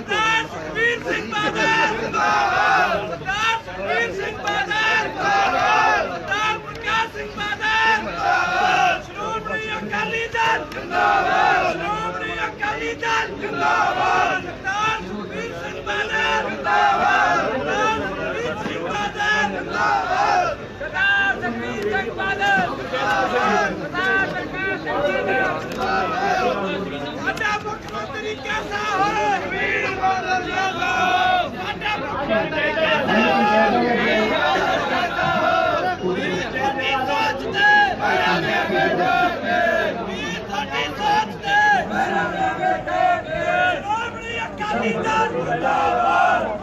ਸਰਦਾਰ ਸਿੰਘ ਬਾਦਲ ਜਿੰਦਾਬਾਦ ਸਰਦਾਰ ਸੁਖਬੀਰ ਸਿੰਘ ਬਾਦਲ ਜਿੰਦਾਬਾਦ ਸਰਦਾਰ ਪ੍ਰਕਾਸ਼ ਸਿੰਘ ਬਾਦਲ ਜਿੰਦਾਬਾਦ ਸ਼੍ਰੋਮਣੀ ਅਕਾਲੀ ਦਲ ਜਿੰਦਾਬਾਦ ਸ਼੍ਰੋਮਣੀ ਅਕਾਲੀ ਦਲ ਜਿੰਦਾਬਾਦ ਸਰਦਾਰ ਸੁਖਬੀਰ ਸਿੰਘ ਬਾਦਲ ਜਿੰਦਾਬਾਦ ਸਰਦਾਰ ਸੁਖਬੀਰ ਸਿੰਘ ਬਾਦਲ ਜਿੰਦਾਬਾਦ ਸਰਦਾਰ ਸੁਖਬੀਰ ਸਿੰਘ ਬਾਦਲ ਜਿੰਦਾਬਾਦ ਸਰਦਾਰ ਪ੍ਰਕਾਸ਼ ਸਿੰਘ ਬਾਦਲ ਸਾਡਾ ਮੁੱਖ ਮੰਤਰੀ ਕੈਸਾ ਹੋਏ ਵੀਰ ਬਾਦਲ ਜਿੰਦਾਬਾਦ ਸਾਡਾ ਮੁੱਖ ਮੰਤਰੀ ਕੈਸਾ ਹੋਏ ਤੁਹਾਡੀ ਸੋਚ ਤੇ ਮੇਰਾ ਦੇ ਵੀਰ ਤੁਹਾਡੀ ਸੋਚ ਤੇ ਮੇਰਾ ਦੇ ਬੇਟੇ ਸ਼੍ਰੋਮਣੀ ਅਕਾਲੀ ਦਲ ਜਿੰਦਾਬਾਦ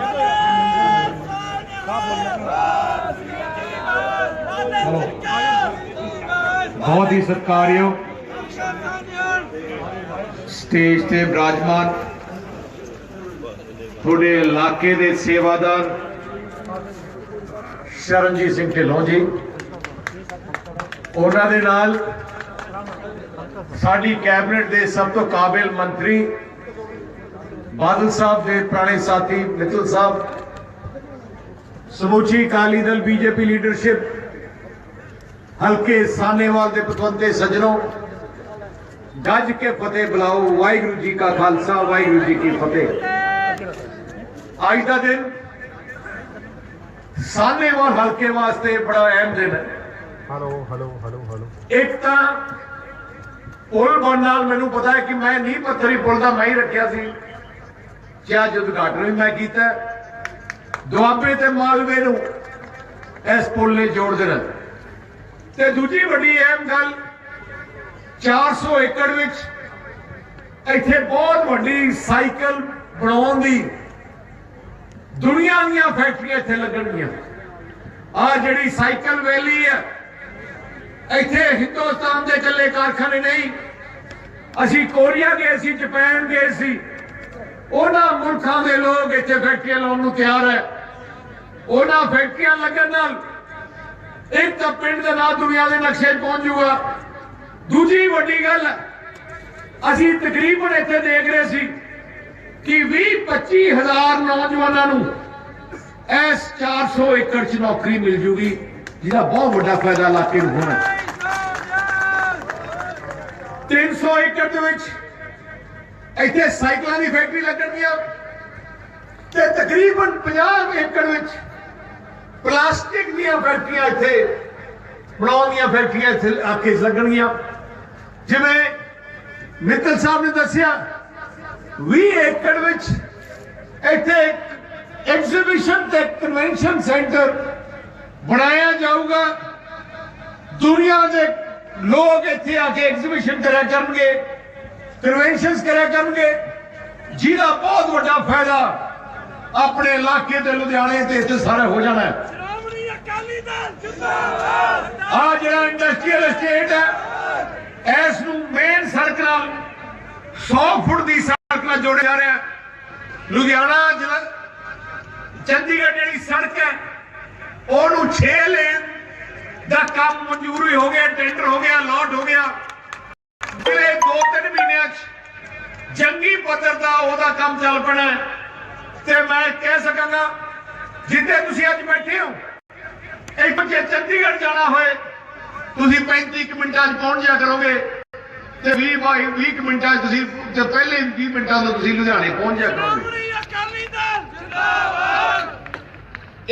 ਬਹੁਤ ਹੀ ਸਤਿਕਾਰਯੋਗ ਸਟੇਜ ਤੇ ਬਰਾਜਮਾਨ ਤੁਹਾਡੇ ਇਲਾਕੇ ਦੇ ਸੇਵਾਦਾਰ ਸ਼ਰਨਜੀਤ ਸਿੰਘ ਢਿੱਲੋਂ ਜੀ। ਉਹਨਾਂ ਦੇ ਨਾਲ ਸਾਡੀ ਕੈਬਨਿਟ ਦੇ ਸਭ ਤੋਂ ਕਾਬਿਲ ਮੰਤਰੀ ਬਾਦਲ ਸਾਹਿਬ ਦੇ ਪੁਰਾਣੇ ਸਾਥੀ ਮਿੱਤਲ ਸਾਹਿਬ, ਸਮੁੱਚੀ ਅਕਾਲੀ ਦਲ, ਬੀਜੇਪੀ ਲੀਡਰਸ਼ਿਪ ਹਲਕੇ ਸਾਨੇਵਾਲ ਦੇ ਪਤਵੰਤੇ ਸੱਜਣੋ ਗੱਜ ਕੇ ਫਤਿਹ ਬੁਲਾਓ ਵਾਹਿਗੁਰੂ ਜੀ ਕਾ ਖਾਲਸਾ ਵਾਹਿਗੁਰੂ ਜੀ ਕੀ ਫਤਿਹ। ਅੱਜ ਦਾ ਦਿਨ ਸਾਨੇਵਾਲ ਹਲਕੇ ਵਾਸਤੇ ਬੜਾ ਅਹਿਮ ਦਿਨ ਹੈ। ਹੈਲੋ ਹੈਲੋ ਹੈਲੋ ਹੈਲੋ ਇੱਕ ਤਾਂ ਪੁਲ ਬਣਨ ਨਾਲ ਮੈਨੂੰ ਪਤਾ ਹੈ ਕਿ ਮੈਂ ਨਹੀਂ ਪੱਥਰੀ ਪੁਲ ਦਾ ਮੈਂ ਹੀ ਰੱਖਿਆ ਸੀ ਕਿਆ ਉਦਘਾਟਨ ਵੀ ਮੈਂ ਕੀਤਾ ਦੁਆਬੇ ਤੇ ਮਾਲਵੇ ਨੂੰ ਇਸ ਪੁਲ ਨੇ ਜੋੜ ਦੇਣਾ। ਤੇ ਦੂਜੀ ਵੱਡੀ ਅਹਿਮ ਗੱਲ 400 ਏਕੜ ਵਿੱਚ ਇੱਥੇ ਬਹੁਤ ਵੱਡੀ ਸਾਈਕਲ ਬਣਾਉਣ ਦੀ ਦੁਨੀਆ ਦੀਆਂ ਫੈਕਟਰੀਆਂ ਇੱਥੇ ਲੱਗਣਗੀਆਂ। ਆ ਜਿਹੜੀ ਸਾਈਕਲ ਵੈਲੀ ਹੈ ਇੱਥੇ ਹਿੰਦੁਸਤਾਨ ਦੇ ਇਕੱਲੇ ਕਾਰਖਾਨੇ ਨਹੀਂ। ਅਸੀਂ ਕੋਰੀਆ ਗਏ ਸੀ, ਜਾਪਾਨ ਗਏ ਸੀ। ਉਹਨਾਂ ਮੁਲਕਾਂ ਦੇ ਲੋਕ ਇੱਥੇ ਫੈਕਟਰੀਆਂ ਲਾਉਣ ਨੂੰ ਤਿਆਰ ਹੈ। ਉਹਨਾਂ ਫੈਕਟਰੀਆਂ ਲੱਗਣ ਨਾਲ ਇੱਕ ਤਾਂ ਪਿੰਡ ਦਾ ਨਾਂ ਦੁਨੀਆ ਦੇ ਨਕਸ਼ੇ 'ਚ ਪਹੁੰਚ ਜਾਊਗਾ ਦੂਜੀ ਵੱਡੀ ਗੱਲ, ਅਸੀਂ ਤਕਰੀਬਨ ਇੱਥੇ ਦੇਖ ਰਹੇ ਸੀ ਕਿ 20 25 ਹਜ਼ਾਰ ਨੌਜਵਾਨਾਂ ਨੂੰ ਇਸ 400 ਏਕੜ 'ਚ ਨੌਕਰੀ ਮਿਲ ਜੂਗੀ, ਜਿਹਦਾ ਬਹੁਤ ਵੱਡਾ ਫਾਇਦਾ ਇਲਾਕੇ ਨੂੰ ਹੋਣਾ। 300 ਏਕੜ ਦੇ ਵਿੱਚ ਇੱਥੇ ਸਾਈਕਲਾਂ ਦੀ ਫੈਕਟਰੀ ਲੱਗਣਗੀਆਂ ਤੇ ਤਕਰੀਬਨ 50 ਏਕੜ ਵਿੱਚ ਪਲਾਸਟਿਕ ਦੀਆਂ ਫੈਕਟਰੀਆਂ ਇੱਥੇ ਬਣਾਉਣ ਦੀਆਂ ਫੈਕਟਰੀਆਂ ਇੱਥੇ ਆ ਕੇ ਲੱਗਣਗੀਆਂ। ਜਿਵੇਂ ਮਿੱਤਲ ਸਾਹਿਬ ਨੇ ਦੱਸਿਆ 20 ਏਕੜ ਵਿੱਚ ਇੱਥੇ ਇੱਕ ਐਗਜ਼ੀਬਿਸ਼ਨ ਤੇ ਕਨਵੈਨਸ਼ਨ ਸੈਂਟਰ ਬਣਾਇਆ ਜਾਊਗਾ। ਦੁਨੀਆ ਦੇ ਲੋਕ ਇੱਥੇ ਆ ਕੇ ਐਗਜ਼ੀਬਿਸ਼ਨ ਕਰਿਆ ਕਰਨਗੇ ਕਨਵੈਨਸ਼ਨਸ ਕਰਿਆ ਕਰਨਗੇ। ਜਿਹਦਾ ਬਹੁਤ ਵੱਡਾ ਫਾਇਦਾ ਆਪਣੇ ਇਲਾਕੇ ਤੇ ਲੁਧਿਆਣੇ ਤੇ ਇੱਥੇ ਸਾਰੇ ਹੋ ਜਾਣਾ ਹੈ। ਆ ਜਿਹੜਾ ਇੰਡਸਟਰੀਅਲ ਏਸਟੇਟ ਹੈ ਇਸ ਨੂੰ ਮੇਨ ਸੜਕ ਨਾਲ 100 ਫੁੱਟ ਦੀ ਸੜਕ ਨਾਲ ਜੋੜਿਆ ਜਾ ਰਿਹਾ ਲੁਧਿਆਣਾ ਜ਼ਿਲ੍ਹਾ ਚੰਡੀਗੜ੍ਹ ਜਿਹੜੀ ਸੜਕ ਹੈ, ਉਹਨੂੰ 6 ਲੇਨ ਦਾ ਕੰਮ ਮਨਜ਼ੂਰ ਹੋ ਗਿਆ ਟੈਂਡਰ ਹੋ ਗਿਆ ਲੋਟ ਹੋ ਗਿਆ। ਅਗਲੇ 2-3 ਮਹੀਨਿਆਂ 'ਚ ਜੰਗੀ ਪੱਧਰ ਦਾ ਉਹਦਾ ਕੰਮ ਚੱਲ ਪੈਣਾ ਤੇ ਮੈਂ ਕਹਿ ਸਕਾਂਗਾ, ਜਿੱਥੇ ਤੁਸੀਂ ਅੱਜ ਬੈਠੇ ਹੋ ਇੱਕ ਜੇ ਚੰਡੀਗੜ੍ਹ ਜਾਣਾ ਹੋਏ ਤੁਸੀਂ 35 ਕੁ ਮਿੰਟਾਂ 'ਚ ਪਹੁੰਚ ਜਾ ਕਰੋਗੇ ਤੇ 20 ਬਾਈ 20 ਕੁ ਮਿੰਟਾਂ 'ਚ ਤੁਸੀਂ ਤੇ ਪਹਿਲੇ 20 ਮਿੰਟਾਂ ਤੋਂ ਤੁਸੀਂ ਲੁਧਿਆਣੇ ਪਹੁੰਚ ਜਾ ਕਰੋਗੇ।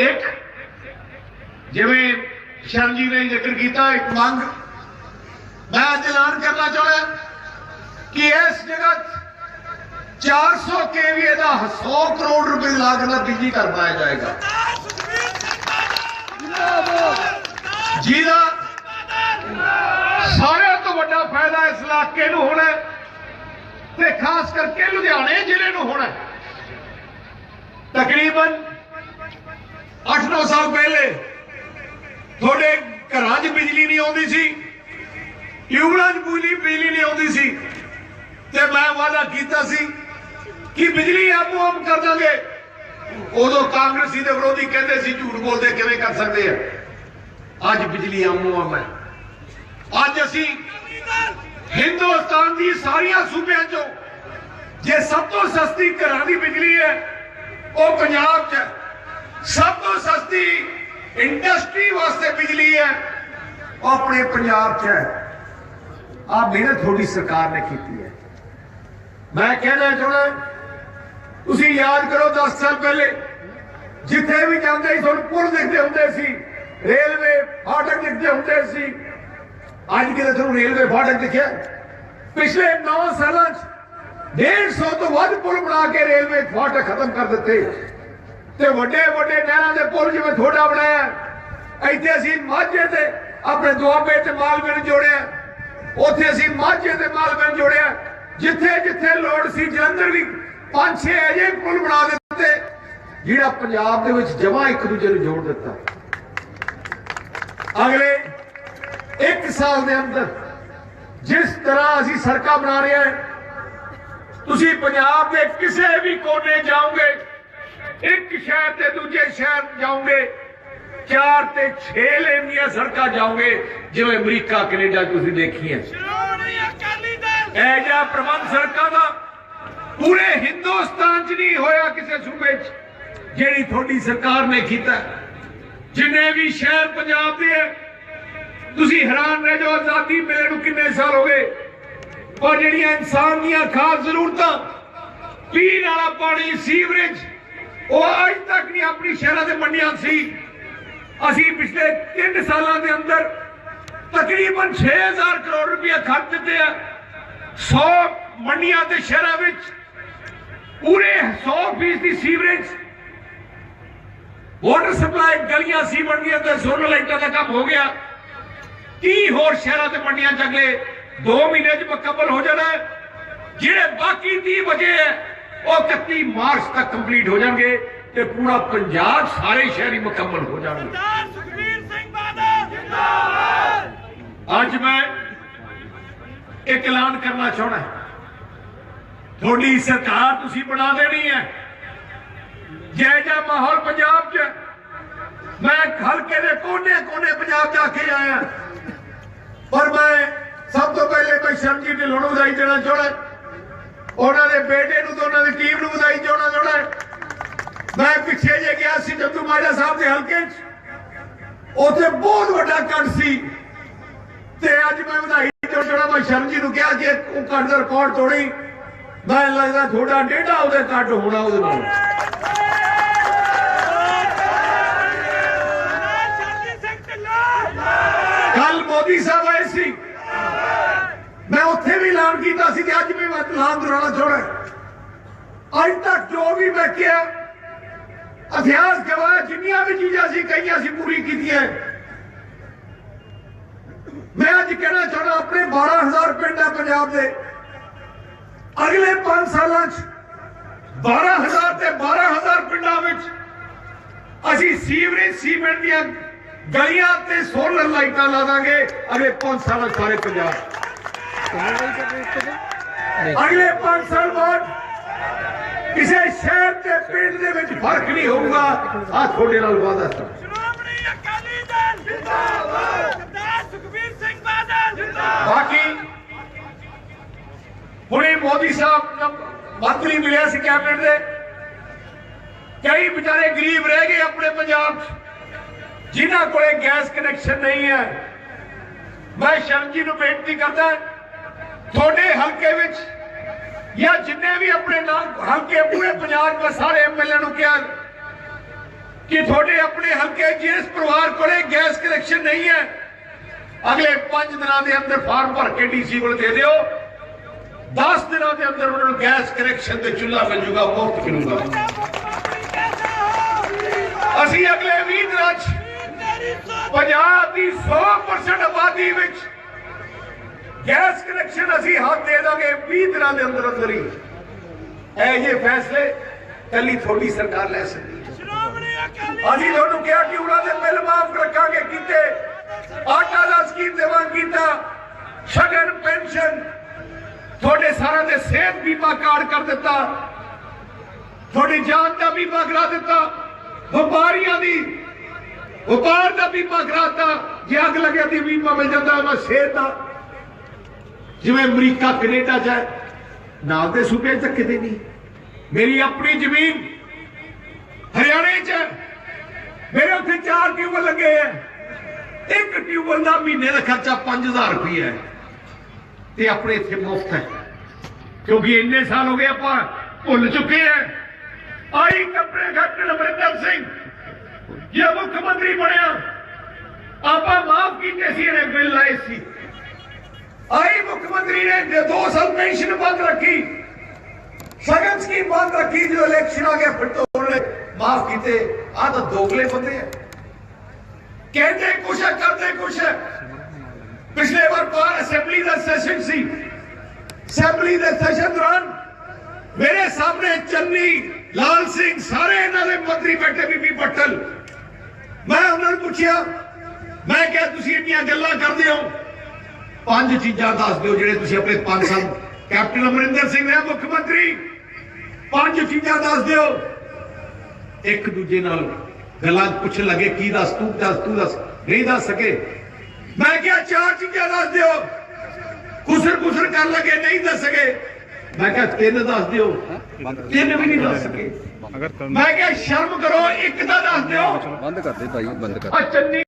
ਇੱਕ ਜਿਵੇਂ ਸ਼ਰਨ ਜੀ ਨੇ ਜ਼ਿਕਰ ਕੀਤਾ ਇੱਕ ਮੰਗ ਮੈਂ ਅੱਜ ਐਲਾਨ ਕਰਨਾ ਚਾਹੁੰਦਾ ਕਿ ਇਸ ਜਗ੍ਹਾ 400 ਕੇਵੀਏ ਦਾ 100 ਕਰੋੜ ਰੁਪਏ ਲਾਗਤ ਨਾਲ ਬਿਜਲੀ ਘਰ ਬਣਾਇਆ ਜਾਏਗਾ। ਜਿਹਦਾ ਵੱਡਾ ਫਾਇਦਾ ਇਸ ਇਲਾਕੇ ਨੂੰ ਹੋਣਾ ਤੇ ਖਾਸ ਕਰਕੇ ਲੁਧਿਆਣੇ ਜ਼ਿਲ੍ਹੇ ਨੂੰ ਹੋਣਾ ਤਕਰੀਬਨ 8-9 ਸਾਲ ਪਹਿਲੇ ਤੁਹਾਡੇ ਘਰਾਂ 'ਚ ਬਿਜਲੀ ਨਹੀਂ ਆਉਂਦੀ ਸੀ ਟਿਊਬਲਾਂ 'ਚ ਬਿਜਲੀ ਬਿਜਲੀ ਨਹੀਂ ਆਉਂਦੀ ਸੀ ਤੇ ਮੈਂ ਵਾਅਦਾ ਕੀਤਾ ਸੀ ਕਿ ਬਿਜਲੀ ਆਪੋ ਆਪ ਕਰ ਦਾਂਗੇ। ਉਦੋਂ ਕਾਂਗਰਸੀ ਦੇ ਵਿਰੋਧੀ ਕਹਿੰਦੇ ਸੀ, ਝੂਠ ਬੋਲਦੇ ਕਿਵੇਂ ਕਰ ਸਕਦੇ ਆ? ਅੱਜ ਬਿਜਲੀ ਆਮੋ ਆਮ ਹੈ। ਅੱਜ ਅਸੀਂ ਹਿੰਦੁਸਤਾਨ ਦੀ ਸਾਰੀਆਂ ਸੂਬਿਆਂ ਚੋਂ ਜੇ ਸਭ ਤੋਂ ਸਸਤੀ ਘਰਾਂ ਦੀ ਬਿਜਲੀ ਹੈ, ਉਹ ਪੰਜਾਬ 'ਚ ਸਭ ਤੋਂ ਸਸਤੀ ਇੰਡਸਟਰੀ ਵਾਸਤੇ ਬਿਜਲੀ ਹੈ, ਉਹ ਆਪਣੇ ਪੰਜਾਬ 'ਚ ਹੈ। ਆ ਮਿਹਨਤ ਤੁਹਾਡੀ ਸਰਕਾਰ ਨੇ ਕੀਤੀ ਹੈ। ਮੈਂ ਕਹਿਣਾ ਚਾਹੁੰਦਾ, ਤੁਸੀਂ ਯਾਦ ਕਰੋ 10 ਸਾਲ ਪਹਿਲੇ, ਜਿੱਥੇ ਵੀ ਜਾਂਦੇ ਸੀ ਤੁਹਾਨੂੰ ਪੁਲ ਦਿਖਦੇ ਹੁੰਦੇ ਸੀ, ਰੇਲਵੇ ਫਾਟਕ ਦਿਖਦੇ ਹੁੰਦੇ ਸੀ ਅੱਜ ਕਿਤੇ ਤੁਹਾਨੂੰ ਰੇਲਵੇ ਫਾਟਕ ਦਿਖਿਆ। ਪਿਛਲੇ 9 ਸਾਲਾਂ 'ਚ 150 ਤੋਂ ਵੱਧ ਪੁਲ ਬਣਾ ਕੇ ਰੇਲਵੇ ਫਾਟਕ ਖਤਮ ਕਰ ਦਿੱਤੇ। ਤੇ ਵੱਡੇ ਵੱਡੇ ਨਹਿਰਾਂ ਦੇ ਪੁਲ ਜਿਵੇਂ ਤੁਹਾਡਾ ਬਣਾਇਆ, ਇੱਥੇ ਅਸੀਂ ਮਾਝੇ ਤੇ ਆਪਣੇ ਦੁਆਬੇ ਤੇ ਮਾਲਵੇ ਨੂੰ ਜੋੜਿਆ। ਉੱਥੇ ਅਸੀਂ ਮਾਝੇ ਤੇ ਮਾਲਵੇ ਨੂੰ ਜੋੜਿਆ, ਜਿੱਥੇ ਜਿੱਥੇ ਲੋੜ ਸੀ ਜਲੰਧਰ ਵੀ ਪੰਜ ਛੇ ਅਜੇ ਪੁਲ ਬਣਾ ਦਿੱਤੇ, ਜਿਹੜਾ ਪੰਜਾਬ ਦੇ ਵਿੱਚ ਜਮਾ ਇੱਕ ਦੂਜੇ ਨੂੰ ਜੋੜ ਦਿੱਤਾ। ਅਗਲੇ ਇੱਕ ਸਾਲ ਦੇ ਅੰਦਰ ਜਿਸ ਤਰ੍ਹਾਂ ਅਸੀਂ ਸੜਕਾਂ ਬਣਾ ਰਹੇ ਹਾਂ, ਤੁਸੀਂ ਪੰਜਾਬ ਦੇ ਕਿਸੇ ਵੀ ਕੋਨੇ ਜਾਓਗੇ, ਇੱਕ ਸ਼ਹਿਰ ਤੇ ਦੂਜੇ ਸ਼ਹਿਰ ਜਾਓਗੇ, ਚਾਰ ਤੇ 6 ਲੇਨ ਦੀਆਂ ਸੜਕਾਂ ਜਾਓਗੇ, ਜਿਵੇਂ ਅਮਰੀਕਾ, ਕੈਨੇਡਾ ਤੁਸੀਂ ਦੇਖੀਆਂ। ਇਹ ਜਿਹਾ ਪ੍ਰਬੰਧ ਸੜਕਾਂ ਦਾ ਪੂਰੇ ਹਿੰਦੁਸਤਾਨ 'ਚ ਨਹੀਂ ਹੋਇਆ ਕਿਸੇ ਸੂਬੇ 'ਚ, ਜਿਹੜੀ ਤੁਹਾਡੀ ਸਰਕਾਰ ਨੇ ਕੀਤਾ। ਜਿੰਨੇ ਵੀ ਸ਼ਹਿਰ ਪੰਜਾਬ ਦੇ ਹੈ ਤੁਸੀਂ ਹੈਰਾਨ ਰਹਿ ਜਾਓ, ਆਜ਼ਾਦੀ ਮਿਲੇ ਨੂੰ ਕਿੰਨੇ ਸਾਲ ਹੋ ਗਏ? ਪਰ ਜਿਹੜੀਆਂ ਇਨਸਾਨ ਦੀਆਂ ਖਾਸ ਜ਼ਰੂਰਤਾਂ, ਪੀਣ ਵਾਲਾ ਪਾਣੀ, ਸੀਵਰੇਜ, ਉਹ ਅੱਜ ਤੱਕ ਨਹੀਂ ਆਪਣੀ ਸ਼ਹਿਰਾਂ ਦੇ ਮੰਡੀਆਂ 'ਚ ਸੀ। ਅਸੀਂ ਪਿਛਲੇ 3 ਸਾਲਾਂ ਦੇ ਅੰਦਰ ਤਕਰੀਬਨ 6000 ਕਰੋੜ ਰੁਪਏ ਖਰਚ ਦਿੱਤੇ ਆ। 100 ਮੰਡੀਆਂ ਤੇ ਸ਼ਹਿਰਾਂ ਵਿੱਚ, ਪੂਰੇ 100% ਦੀ ਸੀਵਰੇਜ। ਵਾਟਰ ਸਪਲਾਈ ਗਲੀਆਂ ਸੀਵਰ ਦੀਆਂ ਤੇ ਸੋਲਰ ਲਾਈਟਾਂ ਦਾ ਕੰਮ ਹੋ ਗਿਆ। ਕੀ ਹੋਰ ਸ਼ਹਿਰਾਂ ਤੇ ਮੰਡੀਆਂ ਚ ਅਗਲੇ 2 ਮਹੀਨੇ ਚ ਮੁਕੰਮਲ ਹੋ ਜਾਣਾ। ਜਿਹੜੇ ਬਾਕੀ 30 ਵਜੇ ਹੈ ਉਹ 31 ਮਾਰਚ ਤੱਕ ਕੰਪਲੀਟ ਹੋ ਜਾਣਗੇ ਤੇ ਪੂਰਾ ਪੰਜਾਬ ਸਾਰੇ ਸ਼ਹਿਰੀ ਮੁਕੰਮਲ ਹੋ ਜਾਣਗੇ। ਸਰਦਾਰ ਸੁਖਬੀਰ ਸਿੰਘ ਬਾਦਲ ਜਿੰਦਾਬਾਦ! ਅੱਜ ਮੈਂ ਇੱਕ ਐਲਾਨ ਕਰਨਾ ਚਾਹਣਾ ਤੁਹਾਡੀ ਸਰਕਾਰ ਤੁਸੀਂ ਬਣਾ ਦੇਣੀ ਹੈ। ਜੈ ਜੈ ਮਾਹੌਲ ਪੰਜਾਬ 'ਚ ਮੈਂ ਹਲਕੇ ਦੇ ਕੋਨੇ ਕੋਨੇ ਪੰਜਾਬ 'ਚ ਆ ਕੇ ਆਇਆ। ਪਰ ਮੈਂ ਸਭ ਤੋਂ ਪਹਿਲੇ ਮੈਂ ਸ਼ਰਮਜੀਤ ਢਿੱਲੋਂ ਨੂੰ ਵਧਾਈ ਦੇਣਾ ਚਾਹਣਾ ਉਹਨਾਂ ਦੇ ਬੇਟੇ ਨੂੰ ਤੇ ਉਹਨਾਂ ਦੀ ਟੀਮ ਨੂੰ ਵਧਾਈ ਦੇਣਾ ਚਾਹਣਾ ਮੈਂ ਪਿੱਛੇ ਜੇ ਗਿਆ ਸੀ ਜੱਦੂ ਮਾਜਾ ਸਾਹਿਬ ਦੇ ਹਲਕੇ 'ਚ, ਉੱਥੇ ਬਹੁਤ ਵੱਡਾ ਕੱਟ ਸੀ। ਤੇ ਅੱਜ ਮੈਂ ਵਧਾਈ ਦਿਓ ਜਿਹੜਾ ਮੈਂ ਸ਼ਰਮਜੀ ਨੂੰ ਕਿਹਾ ਕਿ ਉਹ ਕੱਟ ਦਾ ਰਿਕਾਰਡ ਤੋੜੀ। ਮੈਂ ਲੱਗਦਾ ਥੋੜਾ ਡੇਢਾ ਉਹਦੇ ਕੱਟ ਹੋਣਾ ਉਹਦੇ ਨਾਲ ਸਰਦਾਰ ਸ਼ਰਜੀ ਸਿੰਘ ਢਿੱਲੋਂ ਕੱਲ ਮੋਦੀ ਸਾਹਿਬ ਆਏ ਸੀ ਮੈਂ ਉੱਥੇ ਵੀ ਐਲਾਨ ਕੀਤਾ ਸੀ ਕਿ ਅੱਜ ਵੀ ਅੱਜ ਤੱਕ ਜੋ ਵੀ ਮੈਂ ਕਿਹਾ ਇਤਿਹਾਸ ਗਵਾਹ ਜਿੰਨੀਆਂ ਵੀ ਚੀਜ਼ਾਂ ਸੀ, ਕਈਆਂ ਸੀ ਪੂਰੀ ਕੀਤੀਆਂ ਮੈਂ ਅੱਜ ਕਹਿਣਾ ਚਾਹੁੰਦਾ, ਆਪਣੇ 12000 ਪਿੰਡ ਹੈ ਪੰਜਾਬ ਦੇ। ਅਗਲੇ 5 ਸਾਲਾਂ 'ਚ 12000 ਤੇ 12000 ਪਿੰਡਾਂ ਵਿੱਚ ਅਸੀਂ ਸੀਵਰੇਜ ਸੀਮੈਂਟ ਦੀਆਂ ਗਲੀਆਂ ਤੇ ਸੋਲਰ ਲਾਈਟਾਂ ਲਾ ਦਾਂਗੇ ਅਗਲੇ 5 ਸਾਲਾਂ 'ਚ ਸਾਰੇ ਪੰਜਾਬ। ਅਗਲੇ 5 ਸਾਲ ਬਾਅਦ ਕਿਸੇ ਸ਼ਹਿਰ ਤੇ ਪਿੰਡ ਦੇ ਵਿੱਚ ਫ਼ਰਕ ਨਹੀਂ ਹੋਊਗਾ। ਆ ਤੁਹਾਡੇ ਨਾਲ ਵਾਅਦਾ ਸ਼੍ਰੋਮਣੀ ਅਕਾਲੀ ਦਲ ਜਿੰਦਾਬਾਦ। ਸਰਦਾਰ ਸੁਖਬੀਰ ਸਿੰਘ ਬਾਦਲ ਜਿੰਦਾਬਾਦ। ਬਾਕੀ ਹੁਣੇ ਮੋਦੀ ਸਾਹਿਬ ਮੰਤਰੀ ਮਿਲਿਆ ਸੀ ਕੈਬਨਿਟ ਦੇ। ਕਈ ਵਿਚਾਰੇ ਗਰੀਬ ਰਹਿ ਗਏ ਆਪਣੇ ਪੰਜਾਬ 'ਚ ਜਿਨ੍ਹਾਂ ਕੋਲੇ ਗੈਸ ਕਨੈਕਸ਼ਨ ਨਹੀਂ ਹੈ। ਮੈਂ ਸ਼ਰਮ ਜੀ ਨੂੰ ਬੇਨਤੀ ਕਰਦਾ ਤੁਹਾਡੇ ਹਲਕੇ ਵਿੱਚ ਜਾਂ ਜਿੰਨੇ ਵੀ ਆਪਣੇ ਨਾਲ ਹਲਕੇ ਪੂਰੇ ਪੰਜਾਬ ਦੇ ਸਾਰੇ ਐਮਐਲਏ ਨੂੰ ਕਿਹਾ ਕਿ ਤੁਹਾਡੇ ਆਪਣੇ ਹਲਕੇ ਜਿਸ ਪਰਿਵਾਰ ਕੋਲੇ ਗੈਸ ਕਨੈਕਸ਼ਨ ਨਹੀਂ ਹੈ, ਅਗਲੇ 5 ਦਿਨਾਂ ਦੇ ਅੰਦਰ ਫਾਰਮ ਭਰ ਕੇ ਡੀਸੀ ਕੋਲ ਦੇ ਦਿਓ। 10 ਦਿਨਾਂ ਦੇ ਅੰਦਰ ਉਹਨਾਂ ਨੂੰ ਗੈਸ ਕਨੈਕਸ਼ਨ ਤੇ ਚੁੱਲ੍ਹਾ ਮਿਲ ਜੂਗਾ, ਮੁਫਤ ਮਿਲੂਗਾ। ਅਸੀਂ ਅਗਲੇ 20 ਦਿਨਾਂ 'ਚ ਪੰਜਾਬ ਦੀ 100% ਆਬਾਦੀ ਵਿੱਚ ਗੈਸ ਕਨੈਕਸ਼ਨ ਅਸੀਂ ਹੱਥ ਦੇ ਦਾਂਗੇ 20 ਦਿਨਾਂ ਦੇ ਅੰਦਰ ਅੰਦਰ ਹੀ। ਇਹ ਜੇ ਫੈਸਲੇ ਕੱਲੀ ਤੁਹਾਡੀ ਸਰਕਾਰ ਲੈ ਸਕਦੀ ਅਸੀਂ ਤੁਹਾਨੂੰ ਕਿਹਾ ਕਿ ਉਹਨਾਂ ਦੇ ਬਿੱਲ ਮਾਫ ਰੱਖਾਂਗੇ ਕੀਤੇ। ਆਟਾ ਦਾ ਸਕੀਮ ਦੇਵਾਂ ਕੀਤਾ। ਸ਼ਗਨ ਪੈਨਸ਼ਨ ਤੁਹਾਡੇ ਸਾਰਿਆਂ ਦੇ ਸਿਹਤ ਬੀਮਾ ਕਾਰਡ ਕਰ ਦਿੱਤਾ। ਤੁਹਾਡੀ ਜਾਨ ਦਾ ਬੀਮਾ ਕਰਾ ਦਿੱਤਾ। ਵਪਾਰੀਆਂ ਦੀ ਵਪਾਰ ਦਾ ਬੀਮਾ ਕਰਾਤਾ ਜੇ ਅੱਗ ਲੱਗਿਆ ਤੇ ਬੀਮਾ ਮਿਲ ਜਾਂਦਾ ਉਹਨਾਂ ਸਿਹਤ ਦਾ ਜਿਵੇਂ ਅਮਰੀਕਾ, ਕੈਨੇਡਾ ਚ ਹੈ ਨਾਲ ਦੇ ਸੂਬੇ 'ਚ ਕਿਤੇ ਨਹੀਂ। ਮੇਰੀ ਆਪਣੀ ਜ਼ਮੀਨ ਹਰਿਆਣੇ 'ਚ ਹੈ। ਮੇਰੇ ਉੱਥੇ ਚਾਰ ਟਿਊਬਲ ਲੱਗੇ ਆ ਇੱਕ ਟਿਊਬਲ ਦਾ ਮਹੀਨੇ ਦਾ ਖਰਚਾ 5000 ਰੁਪਏ ਹੈ। ਤੇ ਆਪਣੇ ਇੱਥੇ ਮੁਫਤ ਹੈ। ਕਿਉਂਕਿ ਇੰਨੇ ਸਾਲ ਹੋ ਗਏ ਆਪਾਂ ਭੁੱਲ ਚੁੱਕੇ ਆ ਆਈ ਕੰਪਨੀ ਕੈਪਟਨ ਅਮਰਿੰਦਰ ਸਿੰਘ। ਜੇ ਮੁੱਖ ਮੰਤਰੀ ਬਣਿਆ, ਆਪਾਂ ਮਾਫ ਕੀਤੇ ਸੀ, ਇਹਨੇ ਬਿੱਲ ਲਾਏ ਸੀ। ਆਈ ਮੁੱਖ ਮੰਤਰੀ ਨੇ 2 ਸਾਲ ਪੈਨਸ਼ਨ ਬੰਦ ਸਗਨ ਸਕੀਮ ਬੰਦ ਰੱਖੀ ਜਦੋਂ ਇਲੈਕਸ਼ਨ ਆ ਗਿਆ ਫਿਰ ਤੋਂ ਉਹਨੇ ਮਾਫ ਕੀਤੇ। ਆ ਤਾਂ ਦੋਗਲੇ ਬੰਦੇ ਆ। ਕਹਿੰਦੇ ਕੁਛ ਹੈ ਕਰਦੇ ਕੁਛ ਹੈ ਪਿਛਲੇ ਵਾਰ ਪਾਰ ਅਸੈਂਬਲੀ ਦਾ ਸੈਸ਼ਨ ਸੀ। ਅਸੈਂਬਲੀ ਦੇ ਸੈਸ਼ਨ ਦੌਰਾਨ ਮੇਰੇ ਸਾਹਮਣੇ ਚੰਨੀ, ਲਾਲ ਸਿੰਘ, ਸਾਰੇ ਇਹਨਾਂ ਦੇ ਮੰਤਰੀ ਬੈਠੇ, ਬੀਬੀ ਪਟਲ। ਮੈਂ ਉਹਨਾਂ ਨੂੰ ਪੁੱਛਿਆ, ਮੈਂ ਕਿਹਾ, ਤੁਸੀਂ ਇੰਨੀਆਂ ਗੱਲਾਂ ਕਰਦੇ ਹੋ? ਪੰਜ ਚੀਜ਼ਾਂ ਦੱਸ ਦਿਓ ਜਿਹੜੇ ਤੁਸੀਂ ਆਪਣੇ 5 ਸਾਲ ਕੈਪਟਨ ਅਮਰਿੰਦਰ ਸਿੰਘ ਨੇ ਮੁੱਖ ਮੰਤਰੀ। ਪੰਜ ਚੀਜ਼ਾਂ ਦੱਸ ਦਿਓ। ਇੱਕ ਦੂਜੇ ਨਾਲ ਗੱਲਾਂ ਪੁੱਛਣ ਲੱਗੇ ਕੀ ਦੱਸ ਤੂੰ ਦੱਸ ਤੂੰ ਦੱਸ ਨਹੀਂ ਦੱਸ ਸਕੇ। ਮੈਂ ਕਿਹਾ ਚਾਰ ਚੀਜ਼ਾਂ ਦੱਸ ਦਿਓ। ਕੁਸਰ ਕੁਸਰ ਕਰਨ ਲੱਗੇ ਨਹੀਂ ਦੱਸ ਸਕੇ। ਮੈਂ ਕਿਹਾ ਤਿੰਨ ਦੱਸ ਦਿਓ। ਤਿੰਨ ਵੀ ਨਹੀਂ ਦੱਸ ਸਕੇ। ਅਗਰ ਮੈਂ ਕਿਹਾ ਸ਼ਰਮ ਕਰੋ ਇੱਕ ਤਾਂ ਦੱਸ ਦਿਓ। ਬੰਦ ਕਰ ਦੇ ਭਾਈ ਬੰਦ ਕਰ। ਆ ਚੰਨੀ